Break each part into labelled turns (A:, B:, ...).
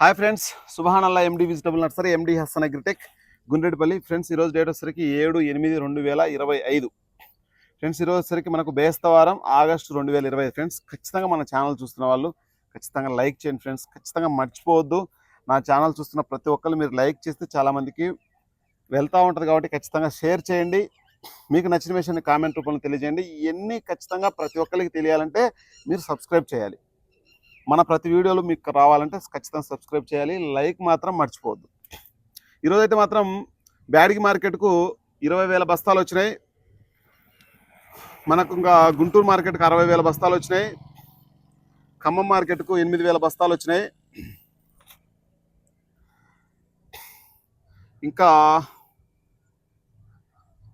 A: Hi friends సుబహానల్లా MD vegetable nursery MD Hasan Agritech Gundreddipalli. Friends ఈరోజు date వచ్చేసరికి ఏడు ఎనిమిది రెండు వేల ఇరవై ఐదు. ఫ్రెండ్స్ ఈరోజు వచ్చేసరికి మనకు బేస్తవారం ఆగస్టు రెండు వేల ఇరవై ఫ్రెండ్స్ ఖచ్చితంగా మన ఛానల్ చూస్తున్న వాళ్ళు ఖచ్చితంగా లైక్ చేయండి ఫ్రెండ్స్. ఖచ్చితంగా మర్చిపోవద్దు. నా ఛానల్ చూస్తున్న ప్రతి ఒక్కరు మీరు లైక్ చేస్తే చాలామందికి వెళ్తూ ఉంటుంది కాబట్టి ఖచ్చితంగా షేర్ చేయండి. మీకు నచ్చిన విషయాన్ని కామెంట్ రూపంలో తెలియజేయండి. ఇవన్నీ ఖచ్చితంగా ప్రతి ఒక్కరికి తెలియాలంటే మీరు సబ్స్క్రైబ్ చేయాలి. మన ప్రతి వీడియోలు మీకు రావాలంటే ఖచ్చితంగా సబ్స్క్రైబ్ చేయాలి. లైక్ మాత్రం మర్చిపోవద్దు. ఈరోజైతే మాత్రం బ్యాడిగి మార్కెట్కు ఇరవై వేల బస్తాలు వచ్చినాయి. మనకు ఇంకా గుంటూరు మార్కెట్కు అరవై వేల బస్తాలు వచ్చినాయి. ఖమ్మం మార్కెట్కు ఎనిమిది వేల బస్తాలు వచ్చినాయి. ఇంకా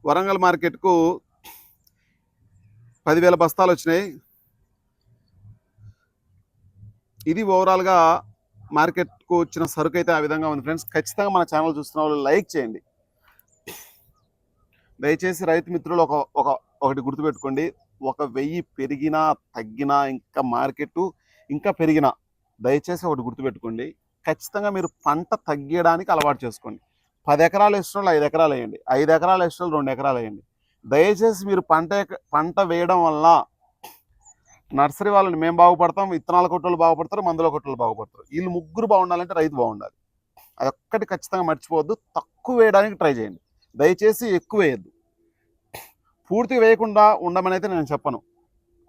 A: వరంగల్ మార్కెట్కు పదివేల బస్తాలు వచ్చినాయి. ఇది ఓవరాల్గా మార్కెట్కు వచ్చిన సరుకు అయితే ఆ విధంగా ఉంది. ఫ్రెండ్స్ ఖచ్చితంగా మన ఛానల్ చూస్తున్న వాళ్ళు లైక్ చేయండి. దయచేసి రైతు మిత్రులు ఒక ఒక ఒకటి గుర్తుపెట్టుకోండి. ఒక వెయ్యి పెరిగినా తగ్గినా ఇంకా మార్కెట్ ఇంకా పెరిగినా దయచేసి ఒకటి గుర్తుపెట్టుకోండి. ఖచ్చితంగా మీరు పంట తగ్గడానికి అలవాటు చేసుకోండి. పది ఎకరాలు వేసిన వాళ్ళు ఐదు ఎకరాలు వేయండి. ఐదు ఎకరాలు వేసిన వాళ్ళు రెండు ఎకరాలు వేయండి. దయచేసి మీరు పంట పంట వేయడం వల్ల నర్సరీ వాళ్ళని మేము బాగుపడతాం విత్తనాల కొట్టలు బాగుపడతారు మందుల కొట్టలు బాగుపడతారు. వీళ్ళు ముగ్గురు బాగుండాలంటే రైతు బాగుండాలి. అది ఒక్కటి ఖచ్చితంగా మర్చిపోవద్దు తక్కువ వేయడానికి ట్రై చేయండి. దయచేసి ఎక్కువ వేయద్దు. పూర్తిగా వేయకుండా ఉండమని అయితే నేను చెప్పను.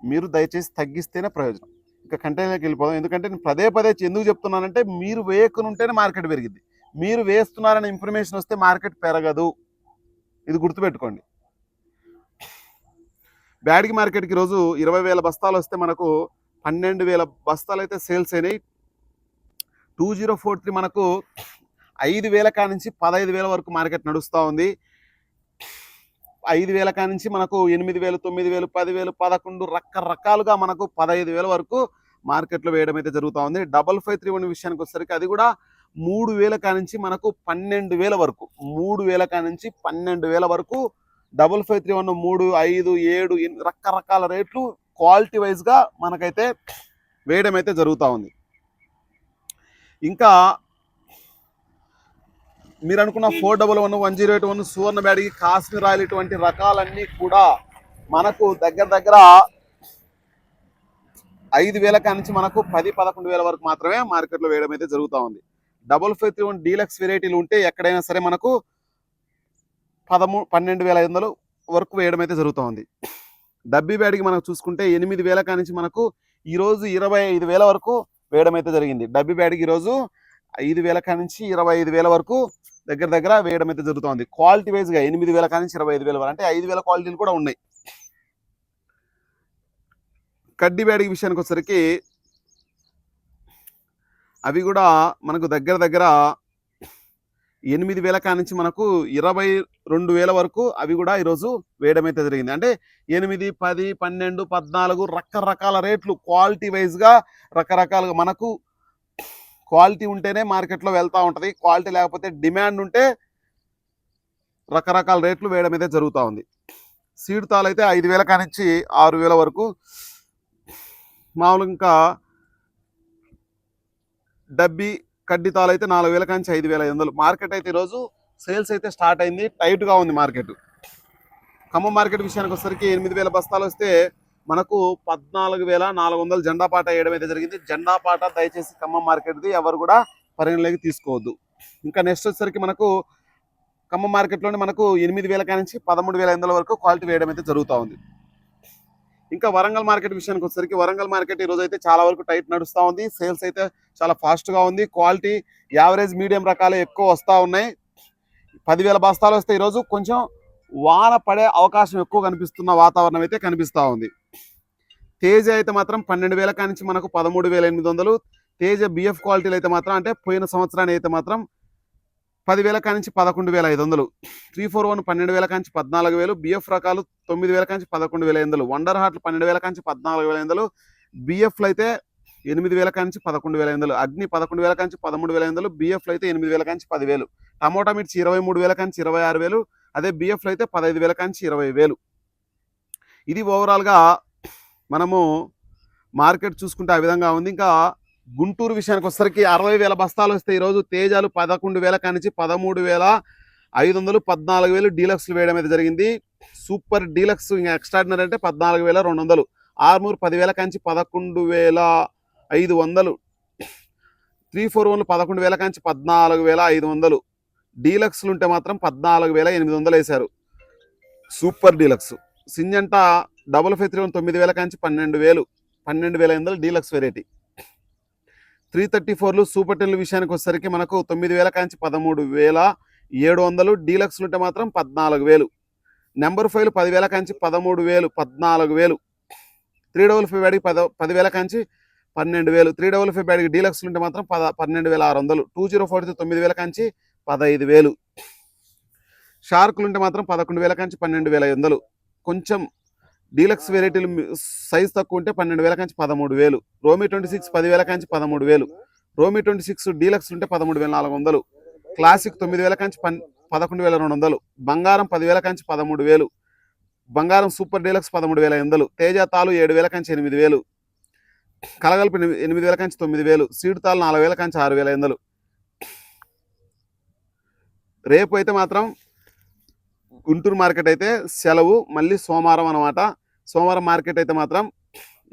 A: మీరు దయచేసి తగ్గిస్తేనే ప్రయోజనం. ఇంకా కంటైనర్కి వెళ్ళిపోదాం. ఎందుకంటే నేను పదే పదే ఎందుకు చెప్తున్నానంటే మీరు వేయకునుంటేనే మార్కెట్ పెరిగింది మీరు వేస్తున్నారనే ఇన్ఫర్మేషన్ వస్తే మార్కెట్ పెరగదు. ఇది గుర్తుపెట్టుకోండి. బ్యాడ్గి మార్కెట్కి రోజు ఇరవై వేల బస్తాలు వస్తే మనకు పన్నెండు వేల బస్తాలు అయితే సేల్స్ అయినాయి. టూ జీరో ఫోర్ త్రీ మనకు ఐదు వేల కా నుంచి పదహైదు వేల వరకు మార్కెట్ నడుస్తూ ఉంది. ఐదు వేల కా నుంచి మనకు ఎనిమిది వేలు తొమ్మిది వేలు పదివేలు పదకొండు రకరకాలుగా మనకు పదహైదు వేల వరకు మార్కెట్లో వేయడం అయితే జరుగుతూ ఉంది. డబల్ ఫైవ్ త్రీ వన్ విషయానికి వచ్చేసరికి అది కూడా మూడు వేల కా నుంచి మనకు పన్నెండు వేల వరకు మూడు వేల కా నుంచి పన్నెండు వేల వరకు డబుల్ ఫైవ్ త్రీ వన్ మూడు ఐదు ఏడు రకరకాల రేట్లు క్వాలిటీ వైజ్గా మనకైతే వేయడం అయితే జరుగుతూ ఉంది. ఇంకా మీరు అనుకున్న four double one one zero eight one Suvarna Byadgi Kashmir oil ఇటువంటి రకాలన్నీ కూడా మనకు దగ్గర దగ్గర ఐదు వేల కానించి మనకు పది పదకొండు వేల వరకు మాత్రమే మార్కెట్లో వేయడం అయితే జరుగుతూ ఉంది. Double five three one deluxe వెరైటీలు ఉంటే ఎక్కడైనా సరే మనకు పదమూ పన్నెండు వేల ఐదు వందలు వరకు వేయడం అయితే జరుగుతుంది. డబ్బీ బ్యాడ్కి మనం చూసుకుంటే ఎనిమిది వేల కానించి మనకు ఈరోజు ఇరవై ఐదు వేల వరకు వేయడం అయితే జరిగింది. డబ్బీ బ్యాడ్కి ఈరోజు ఐదు వేల కానించి ఇరవై ఐదు వేల వరకు దగ్గర దగ్గర వేయడం అయితే జరుగుతుంది. క్వాలిటీ వైజ్గా ఎనిమిది వేల కానించి ఇరవై ఐదు వేల వరకు అంటే ఐదు వేల క్వాలిటీలు కూడా ఉన్నాయి. కడ్డీ బ్యాడ్కి విషయానికి వచ్చేసరికి అవి కూడా మనకు దగ్గర దగ్గర ఎనిమిది వేల కానించి మనకు ఇరవై రెండు వేల వరకు అవి కూడా ఈరోజు వేయడం అయితే జరిగింది. అంటే ఎనిమిది పది పన్నెండు పద్నాలుగు రకరకాల రేట్లు క్వాలిటీ వైజ్గా రకరకాలుగా మనకు క్వాలిటీ ఉంటేనే మార్కెట్లో వెళ్తూ ఉంటుంది. క్వాలిటీ లేకపోతే డిమాండ్ ఉంటే రకరకాల రేట్లు వేయడం అయితే జరుగుతూ ఉంది. సీడ్ తాలు అయితే ఐదు వేల కానించి ఆరు వేల వరకు మామూలుగా ఇంకా డబ్బీ కడ్డి తాలు అయితే నాలుగు వేల నుంచి ఐదు వేల ఐదు వందలు. మార్కెట్ అయితే ఈరోజు సేల్స్ అయితే స్టార్ట్ అయింది. టైట్గా ఉంది మార్కెట్. ఖమ్మం మార్కెట్ విషయానికి వచ్చేసరికి ఎనిమిది వేల బస్తాలు వస్తే మనకు పద్నాలుగు వేల నాలుగు వందలు జెండా పాట వేయడం అయితే జరిగింది. జెండా పాట దయచేసి ఖమ్మం మార్కెట్ది ఎవరు కూడా పరిగణలోకి తీసుకోవద్దు. ఇంకా నెక్స్ట్ వచ్చేసరికి మనకు ఖమ్మం మార్కెట్లోనే మనకు ఎనిమిది వేల కానించి పదమూడు వేల ఐదు వరకు క్వాలిటీ వేయడం అయితే జరుగుతూ ఉంది. ఇంకా వరంగల్ మార్కెట్ విషయానికి వచ్చేసరికి వరంగల్ మార్కెట్ ఈ రోజు అయితే చాలా వరకు టైట్ నడుస్తూ ఉంది. సేల్స్ అయితే చాలా ఫాస్ట్గా ఉంది. క్వాలిటీ యావరేజ్ మీడియం రకాలు ఎక్కువ వస్తూ ఉన్నాయి. పదివేల బస్తాలు వస్తే ఈరోజు కొంచెం వాన పడే అవకాశం ఎక్కువ కనిపిస్తున్న వాతావరణం అయితే కనిపిస్తూ ఉంది. తేజ అయితే మాత్రం పన్నెండు వేల కానించి మనకు పదమూడు వేల ఎనిమిది వందలు. తేజ బిఎఫ్ క్వాలిటీలు అయితే మాత్రం అంటే పోయిన సంవత్సరాన్ని అయితే మాత్రం పదివేల కానించి పదకొండు వేల ఐదు వందలు త్రీ ఫోర్ వన్ పన్నెండు వేల కాంచి పద్నాలుగు వేలు. బిఎఫ్ రకాలు తొమ్మిది వేల కాంచి పదకొండు వేల ఐదు వండర్ హార్ట్లు పన్నెండు వేల కాంచి పద్నాలుగు వేల ఐదు వందలు బిఎఫ్లు అయితే ఎనిమిది వేల కాంచి పదకొండు వేల ఐదు అగ్ని పదకొండు వేల కాంచి పదమూడు వేల ఐదు వందలు బిఎఫ్లు అయితే ఎనిమిది వేల కాంచి పదివేలు. టమోటా మిర్చి ఇరవై మూడు వేల కాంచి ఇరవై ఆరు వేలు. అదే బిఎఫ్లు అయితే పదహైదు వేల కాంచి ఇరవై వేలు. ఇది ఓవరాల్గా మనము మార్కెట్ చూసుకుంటే ఆ విధంగా ఉంది. ఇంకా గుంటూరు విషయానికి వచ్చేసరికి అరవై వేల బస్తాలు వస్తే ఈరోజు తేజాలు పదకొండు వేల కానించి పదమూడు వేల ఐదు వందలు పద్నాలుగు వేలు డీలక్స్లు వేయడం అయితే జరిగింది. సూపర్ డీలక్స్ ఇంకా ఎక్స్ట్రాడినరీ అంటే పద్నాలుగు వేల రెండు వందలు. ఆర్మూర్ పదివేల కాంచి పదకొండు వేల ఐదు వందలు. త్రీ ఫోర్ వన్లు పదకొండు వేల కాంచి పద్నాలుగు వేల ఐదు వందలు. డీలక్స్లు ఉంటే మాత్రం పద్నాలుగు వేల ఎనిమిది వందలు వేశారు. Super deluxe. Syngenta double five three one తొమ్మిది వేల కాంచి పన్నెండు వేలు. పన్నెండు వేల ఎనిమిది వందలు డీలక్స్ వెరైటీ. త్రీ థర్టీ ఫోర్లు సూపర్ టెన్లు విషయానికి వచ్చేసరికి మనకు తొమ్మిది వేల కాంచి పదమూడు వేల ఏడు వందలు డీలక్స్లు ఉంటే మాత్రం పద్నాలుగు వేలు. నెంబర్ ఫైవ్లు పదివేల కాంచి పదమూడు వేలు పద్నాలుగు వేలు. త్రీ డబుల్ ఫైవ్ బ్యాడ్కి పద పదివేల కాంచి పన్నెండు వేలు. త్రీ డబుల్ ఫైవ్ బ్యాడ్కి డీలక్స్లు ఉంటే మాత్రం పద పన్నెండు వేల ఆరు వందలు. టూ జీరో ఫోర్ తొమ్మిది వేల కాంచి పదహైదు వేలు. షార్కులు ఉంటే మాత్రం పదకొండు వేల కాంచి పన్నెండు వేల ఐదు వందలు. కొంచెం డీలక్స్ వెరైటీలు సైజ్ తక్కువ ఉంటే పన్నెండు వేల కంచి పదమూడు వేలు. రోమీ ట్వంటీ సిక్స్ పదివేల కంచి పదమూడు వేలు. రోమీ ట్వంటీ సిక్స్ డీలక్స్ ఉంటే పదమూడు వేల నాలుగు వందలు. క్లాసిక్ తొమ్మిది వేల కంచి పన్ పదకొండు వేల రెండు వందలు. బంగారం పదివేల కంచి పదమూడు వేలు. బంగారం సూపర్ డీలక్స్ పదమూడు వేల ఐదు వందలు. తేజ తాలు ఏడు వేల కంచి ఎనిమిది వేలు. కలగలిపి ఎనిమిది- వేల కంచి తొమ్మిది వేలు. సీడు తాలు నాలుగు వేల కంచి ఆరు వేల ఐదు వందలు. రేపు అయితే మాత్రం గుంటూరు మార్కెట్ అయితే సెలవు మళ్ళీ సోమవారం అన్నమాట. సోమవారం మార్కెట్ అయితే మాత్రం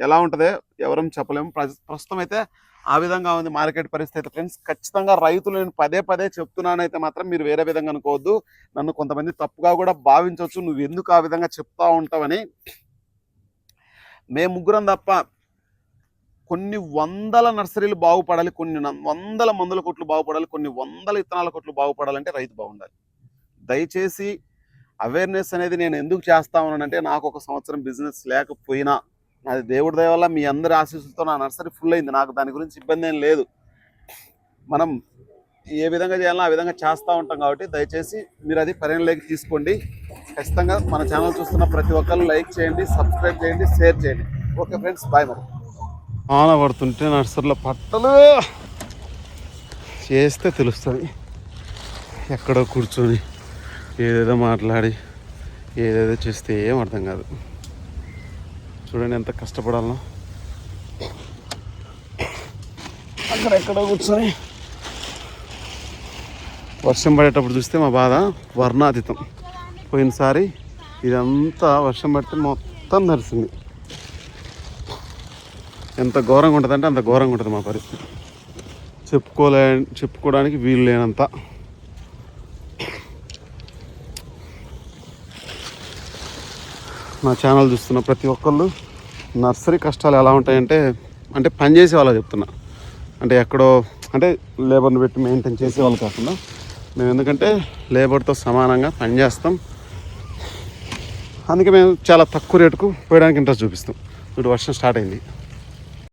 A: ఎలా ఉంటుందో ఎవరం చెప్పలేము. ప్రస్తుతం అయితే ఆ విధంగా ఉంది మార్కెట్ పరిస్థితి ఫ్రెండ్స్. ఖచ్చితంగా రైతులు నేను పదే పదే చెప్తున్నానైతే మాత్రం మీరు వేరే విధంగా అనుకోవద్దు. నన్ను కొంతమంది తప్పుగా కూడా భావించవచ్చు. నువ్వు ఎందుకు ఆ విధంగా చెప్తా ఉంటావని. మేము ముగ్గురం తప్ప కొన్ని వందల నర్సరీలు బాగుపడాలి కొన్ని వందల మందుల కొట్లు బాగుపడాలి కొన్ని వందల ఇత్తనాల కొట్లు బాగుపడాలంటే రైతు బాగుండాలి. దయచేసి అవేర్నెస్ అనేది నేను ఎందుకు చేస్తా ఉన్నానంటే నాకు ఒక సంవత్సరం బిజినెస్ లేకపోయినా నాది దేవుడి దయ వల్ల మీ అందరి ఆశీస్సులతో నా నర్సరీ ఫుల్ అయింది. నాకు దాని గురించి ఇబ్బంది ఏం లేదు. మనం ఏ విధంగా చేయాలో ఆ విధంగా చేస్తూ ఉంటాం కాబట్టి దయచేసి మీరు అది పరిగణలోకి తీసుకోండి. ఖచ్చితంగా మన ఛానల్ చూస్తున్న ప్రతి ఒక్కరు లైక్ చేయండి సబ్స్క్రైబ్ చేయండి షేర్ చేయండి. ఓకే ఫ్రెండ్స్ బాయ్ మరి. ఆనబడుతుంటే నర్సరీలో పట్టలు చేస్తే తెలుస్తుంది. ఎక్కడో కూర్చొని ఏదేదో మాట్లాడి ఏదేదో చేస్తే ఏం అర్థం కాదు. చూడండి ఎంత కష్టపడాలనో. అక్కడ ఎక్కడో కూర్చొని వర్షం పడేటప్పుడు చూస్తే మా బాధ వర్ణాతీతం. పోయినసారి ఇదంతా వర్షం పడితే మొత్తం తరిసింది ఎంత ఘోరంగా ఉంటుందంటే అంత ఘోరంగా ఉంటుంది మా పరిస్థితి. చెప్పుకోలే చెప్పుకోవడానికి వీలు లేనంత. నా ఛానల్ చూస్తున్న ప్రతి ఒక్కళ్ళు నర్సరీ కష్టాలు ఎలా ఉంటాయంటే అంటే పని చేసే వాళ్ళకి చెప్తున్నా. అంటే ఎక్కడో అంటే లేబర్ని పెట్టి మెయింటైన్ చేసే వాళ్ళు కాకుండా మేము ఎందుకంటే లేబర్తో సమానంగా పని చేస్తాం. అందుకే మేము చాలా తక్కువ రేటుకు పోయడానికి ఇంట్రెస్ట్ చూపిస్తాం. ఇప్పుడు వర్షం స్టార్ట్ అయింది.